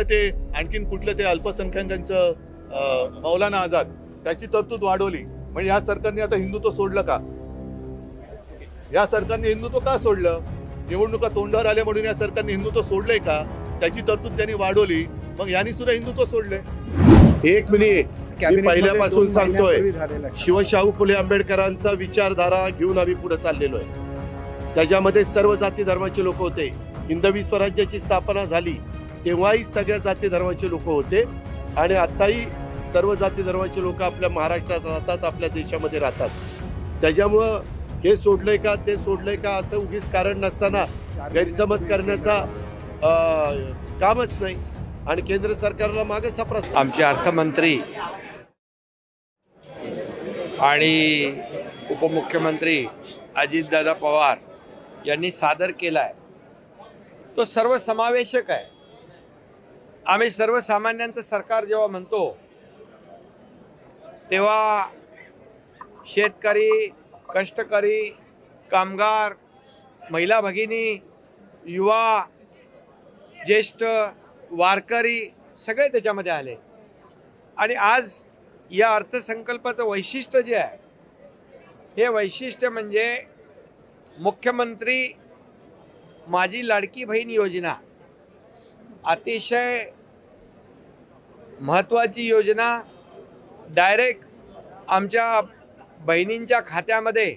कुठलं ते आणखीन कुठलं ते अल्पसंख्याकांचं मौलाना आझाद त्याची तरतूद वाढवली. म्हणजे या सरकारने आता हिंदुत्व सोडलं का? या सरकारने हिंदुत्व का सोडलं? निवडणुका तोंडावर आल्या म्हणून या सरकारने हिंदुत्व सोडलंय का? त्याची तरतूद त्यांनी वाढवली. मग यांनी सुद्धा हिंदुत्व सोडलंय. एक मिनिट. कॅबिनेटमध्ये पहिल्यापासून सांगतोय. शिवशाहू फुले आंबेडकरांचा विचारधारा घेऊन आम्ही पुढे चाललेलो आहे. त्याच्यामध्ये सर्व जाती धर्माचे लोक होते. हिंदवी स्वराज्याची स्थापना झाली. तेव्हाही सगळ्या जाती धर्माचे लोक होते. आणि आत्ताही सर्व जाती धर्माचे लोक आपल्या महाराष्ट्रात राहतात आपल्या देशामध्ये राहतात. त्याच्यामुळं हे सोडलंय का ते सोडलंय का असं उगीच कारण नसताना गैरसमज करण्याचा कामच नाही. आणि केंद्र सरकारला मागच हा प्रस्ताव आमचे अर्थमंत्री आणि उपमुख्यमंत्री अजितदादा पवार यांनी सादर केला आहे तो सर्वसमावेशक आहे. आम्ही सर्वसामान्यांचं सरकार जेव्हा म्हणतो तेव्हा शेतकरी कष्टकरी कामगार महिला भगिनी युवा ज्येष्ठ वारकरी सगळे त्याच्यामध्ये आले. आणि आज या अर्थसंकल्पाचं वैशिष्ट्य जे आहे हे वैशिष्ट्य म्हणजे मुख्यमंत्री माझी लाडकी बहीण योजना. अतिशय महत्त्वाची योजना डायरेक्ट आमच्या बहिणींच्या खात्यामध्ये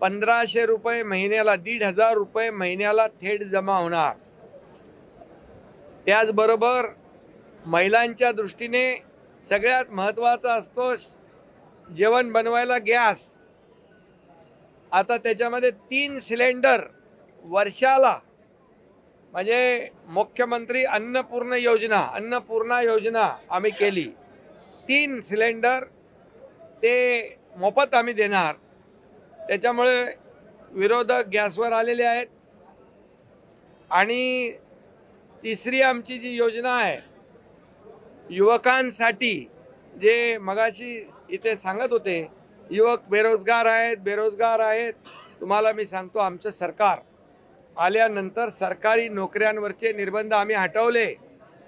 पंधराशे रुपये महिन्याला दीड हजार रुपये महिन्याला थेट जमा होणार. त्याचबरोबर महिलांच्या दृष्टीने सगळ्यात महत्त्वाचा असतो जेवण बनवायला गॅस. आता त्याच्यामध्ये तीन सिलेंडर वर्षाला म्हणजे मुख्यमंत्री अन्नपूर्ण योजना अन्नपूर्णा योजना आम्ही केली. तीन सिलेंडर ते मोफत आम्ही देणार. त्याच्यामुळे विरोधक गॅसवर आलेले आहेत. आणि तिसरी आमची जी योजना आहे युवकांसाठी जे मगाशी इथे सांगत होते युवक बेरोजगार आहेत बेरोजगार आहेत तुम्हाला मी सांगतो आमचं सरकार आल्यानंतर सरकारी नोकऱ्यांवरचे निर्बंध आम्ही हटवले.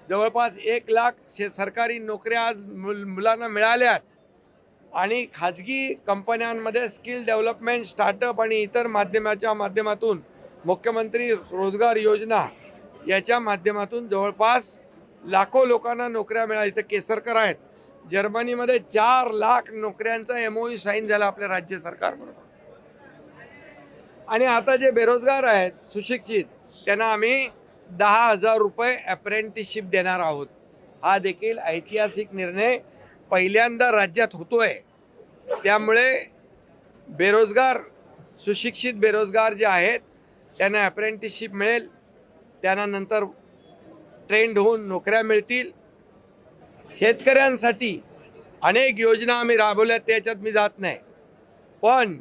जवळपास एक लाख शे सरकारी नोकऱ्या आज मुल मुलांना मिळाल्यात. आणि खाजगी कंपन्यांमध्ये स्किल डेव्हलपमेंट स्टार्टअप आणि इतर माध्यमाच्या माध्यमातून मुख्यमंत्री रोजगार योजना याच्या माध्यमातून जवळपास लाखो लोकांना नोकऱ्या मिळाल्या. इथं केसरकर आहेत. जर्मनीमध्ये चार लाख नोकऱ्यांचा एम ओ साईन झाला आपल्या राज्य सरकारबरोबर. आणि आता जे बेरोजगार आहेत सुशिक्षित त्यांना आम्ही दहा हजार रुपये अप्रेंटिसशिप देणार आहोत. हा देखील ऐतिहासिक निर्णय पहिल्यांदा राज्यात होतोय. त्यामुळे बेरोजगार सुशिक्षित बेरोजगार जे आहेत त्यांना अप्रेंटिसशिप मिळेल. त्यांना नंतर ट्रेंड होऊन नोकऱ्या मिळतील. शेतकऱ्यांसाठी अनेक योजना आम्ही राबवल्या त्याच्यात मी जात नाही. पण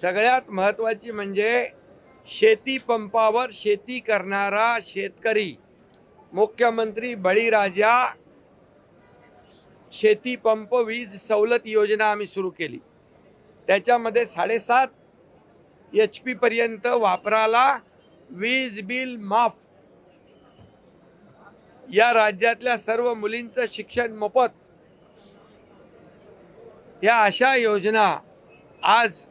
सगळ्यात महत्त्वाची म्हणजे शेती पंपावर शेती करणारा शेतकरी. मुख्यमंत्री बळीराजा शेती पंप वीज सवलत योजना आम्ही सुरू केली. त्याच्यामध्ये साडेसात एच पीपर्यंत वापराला वीज बिल माफ. या राज्यातल्या सर्व मुलींचं शिक्षण मोफत. या अशा योजना आज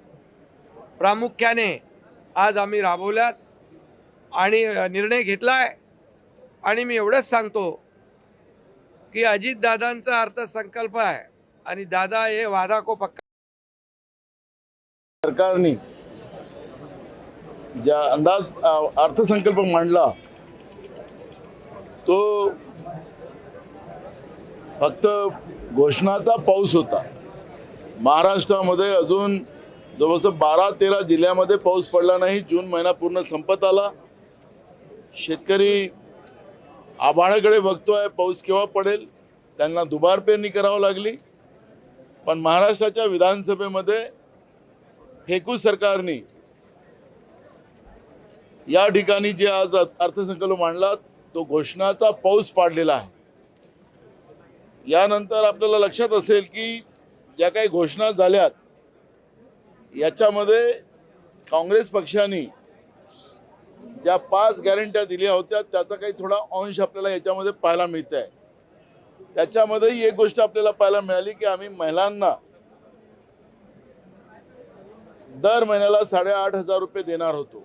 प्रामुख्याने आज आम्ही राबवल्यात आणि निर्णय घेतला आहे आणि मी एवढंच सांगतो की अजितदादांचा अर्थसंकल्प आहे आणि दादा हे वादा को पक्का. सरकारने ज्या अंदाज अर्थसंकल्प मांडला तो फक्त घोषणाचा पाऊस होता. महाराष्ट्रामध्ये अजून जवळजवळ बारा तेरा जिल्ह्यामध्ये पाऊस पडला नाही. जून महिना पूर्ण संपत आला. शेतकरी आभाळाकडे बघतोय पाऊस केव्हा पडेल? त्यांना दुबार पेरणी करावी लागली. पण महाराष्ट्राच्या विधानसभेमध्ये फेकू सरकारने या ठिकाणी जे आज अर्थसंकल्प मांडला तो घोषणाचा पाऊस पाडलेला आहे. यानंतर आपल्याला लक्षात असेल की ज्या काही घोषणा झाल्यात याच्यामध्ये काँग्रेस पक्षाने ज्या पाच गॅरंट्या दिल्या होत्या त्याचा काही थोडा अंश आपल्याला याच्यामध्ये पाहायला मिळत आहे त्याच्यामध्येही एक गोष्ट आपल्याला पाहायला मिळाली की आम्ही महिलांना दर महिन्याला साडेआठ हजार रुपये देणार होतो.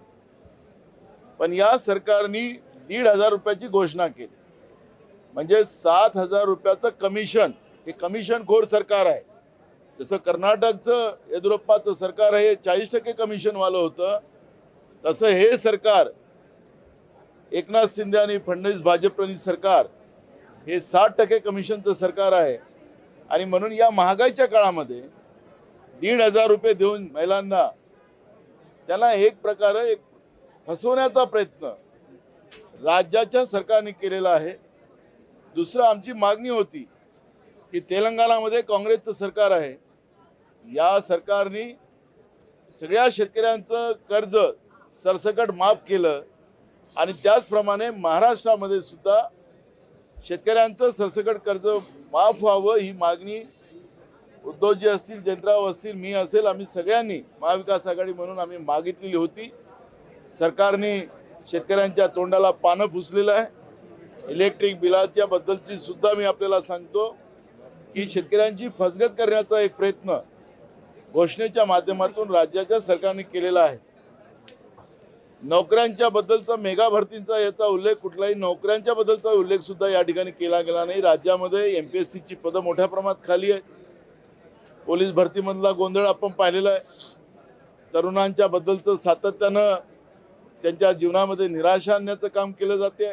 पण या सरकारने दीड हजार रुपयाची घोषणा केली. म्हणजे सात हजार रुपयाचं कमिशन हे कमिशन खोर सरकार आहे. जसं कर्नाटकचं येदुरप्पाचं सरकार हे चाळीस टक्के कमिशनवालं होतं. तसं हे सरकार एकनाथ शिंदे आणि फडणवीस भाजपप्रणित सरकार हे साठ टक्के कमिशनचं सरकार आहे. आणि म्हणून या महागाईच्या काळामध्ये दीड हजार रुपये देऊन महिलांना त्याला एक प्रकारे एक फसवण्याचा प्रयत्न राज्याच्या सरकारने केलेला आहे. दुसरं आमची मागणी होती की तेलंगणामध्ये काँग्रेसचं सरकार आहे. या सरकारने सगळ्या शेतकऱ्यांचं कर्ज सरसकट माफ केलं आणि त्याचप्रमाणे महाराष्ट्रामध्ये सुद्धा शेतकऱ्यांचं सरसकट कर्ज माफ व्हावं ही मागणी उद्धवजी असतील जयंतराव असतील मी असेल आम्ही सगळ्यांनी महाविकास आघाडी म्हणून आम्ही मागितलेली होती. सरकारने शेतकऱ्यांच्या तोंडाला पानं पुसलेलं आहे. इलेक्ट्रिक बिलाच्या बद्दलची सुद्धा मी आपल्याला सांगतो की शेतकऱ्यांची फसगत करण्याचा एक प्रयत्न घोषणेच्या माध्यमातून राज्याच्या सरकारने केलेला आहे. नोकऱ्यांच्या बद्दलचा मेगा भरतींचा याचा उल्लेख कुठलाही नोकऱ्यांच्या बद्दलचा उल्लेख सुद्धा या ठिकाणी केला गेला नाही. राज्यामध्ये एम पी एस सीची पदं मोठ्या प्रमाणात खाली आहे पोलीस भरतीमधला गोंधळ आपण पाहिलेला आहे. तरुणांच्या बद्दलचं सातत्यानं त्यांच्या जीवनामध्ये निराशा आणण्याचं काम केलं जाते.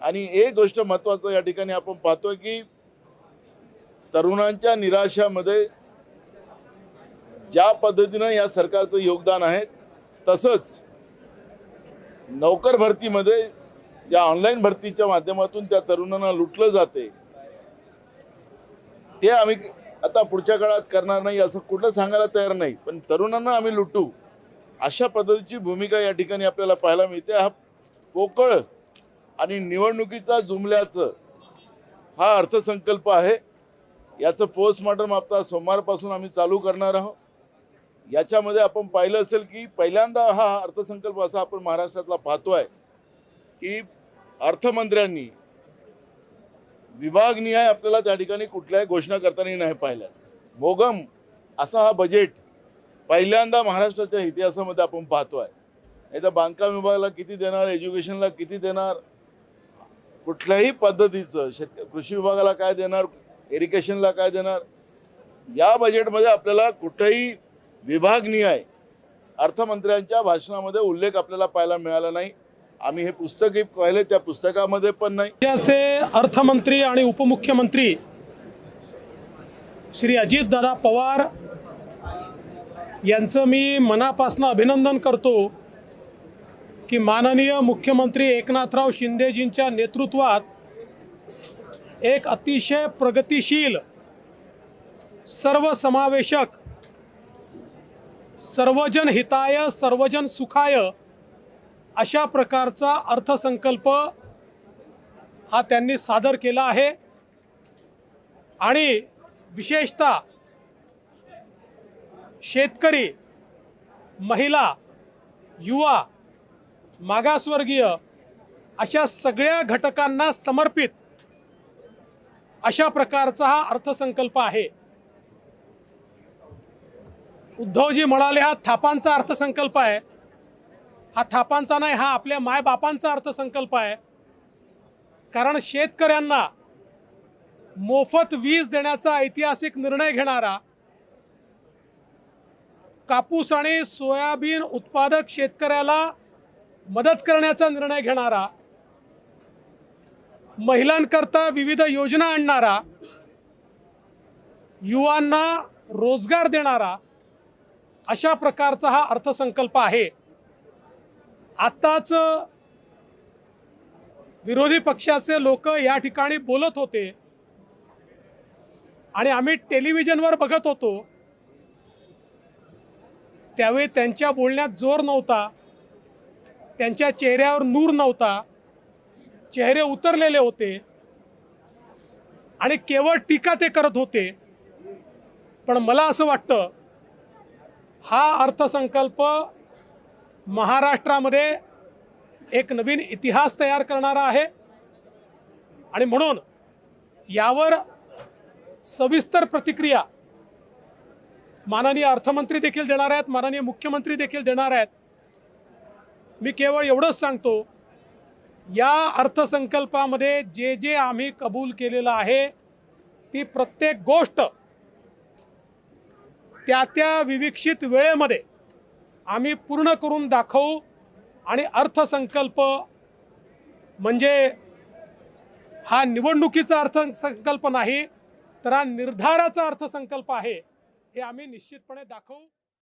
आणि एक गोष्ट महत्त्वाचं या ठिकाणी आपण पाहतोय की तरुणांच्या निराशामध्ये ज्या पद्धतीनं या सरकारचं योगदान आहे तसंच नोकर भरतीमध्ये या ऑनलाईन भरतीच्या माध्यमातून त्या तरुणांना लुटलं जाते. ते आम्ही आता पुढच्या काळात करणार नाही असं कुठलं सांगायला तयार नाही पण तरुणांना आम्ही लुटू. अशा पद्धतीची भूमिका या ठिकाणी आपल्याला पाहायला मिळते. हा पोकळ आणि निवडणुकीचा जुमल्याचं हा अर्थसंकल्प आहे. याचं पोस्टमॉर्टम आता सोमवारपासून आम्ही चालू करणार आहोत. याच्यामध्ये आपण पाहिलं असेल की पहिल्यांदा हा अर्थसंकल्प असा आपण महाराष्ट्रातला पाहतोय की अर्थमंत्र्यांनी विभागनिहाय आपल्याला त्या ठिकाणी कुठल्याही घोषणा करताना नाही पाहिल्या. मोगम असा हा बजेट पहिल्यांदा महाराष्ट्राच्या इतिहासामध्ये आपण पाहतोय. नाही तर बांधकाम विभागाला किती देणार एज्युकेशनला किती देणार कुठल्याही पद्धतीचं शेत कृषी विभागाला काय देणार इरिगेशनला काय देणार या बजेटमध्ये आपल्याला कुठंही विभागनिहाय अर्थमंत्र्यांच्या भाषणामध्ये उल्लेख आपल्याला पाहायला मिळाला नाही. आम्ही हे पुस्तकही पाहिले त्या पुस्तकामध्ये पण नाही. राज्याचे अर्थमंत्री आणि उपमुख्यमंत्री श्री अजितदादा पवार यांचं मी मनापासून अभिनंदन करतो की माननीय मुख्यमंत्री एकनाथराव शिंदेजींच्या नेतृत्वात एक अतिशय प्रगतिशील सर्वसमावेशक सर्वजन हिताय सर्वजन सुखाय अशा प्रकारचा अर्थसंकल्प हा त्यांनी सादर केला आहे. आणि विशेषतः शेतकरी महिला युवा मागासवर्गीय अशा सगळ्या घटकांना समर्पित अशा प्रकारचा हा अर्थसंकल्प आहे. उद्धवजी म्हणाले हा थापांचा अर्थसंकल्प आहे. हा थापांचा नाही हा आपल्या मायबापांचा अर्थसंकल्प आहे. कारण शेतकऱ्यांना मोफत वीज देण्याचा ऐतिहासिक निर्णय घेणारा कापूस आणि सोयाबीन उत्पादक शेतकऱ्याला मदत करण्याचा निर्णय घेणारा महिलांकरता विविध योजना आणणारा युवांना रोजगार देणारा अशा प्रकारचा हा अर्थसंकल्प आहे. आत्ताच विरोधी पक्षाचे लोक या ठिकाणी बोलत होते. आणि आम्ही टेलिव्हिजनवर बघत होतो. त्यावेळी त्यांच्या बोलण्यात जोर नव्हता. त्यांच्या चेहऱ्यावर नूर नव्हता. चेहरे उतरलेले होते. आणि केवळ टीका ते करत होते. पण मला असं वाटतं हा अर्थसंकल्प महाराष्ट्रामध्ये एक नवीन इतिहास तयार करणारा आहे. आणि म्हणून यावर सविस्तर प्रतिक्रिया माननीय अर्थमंत्री देखील देणार आहेत माननीय मुख्यमंत्री देखील देणार आहेत. मी केवळ एवढंच सांगतो या अर्थसंकल्पामध्ये जे जे आम्ही कबूल केलेलं आहे ती प्रत्येक गोष्ट त्या त्या विविक्षित वेळेमध्ये आम्ही पूर्ण करून दाखवू आणि अर्थसंकल्प म्हणजे हा निवडणुकीचा अर्थसंकल्प नाही तर हा निर्धाराचा अर्थसंकल्प आहे हे आम्ही निश्चितपणे दाखवू.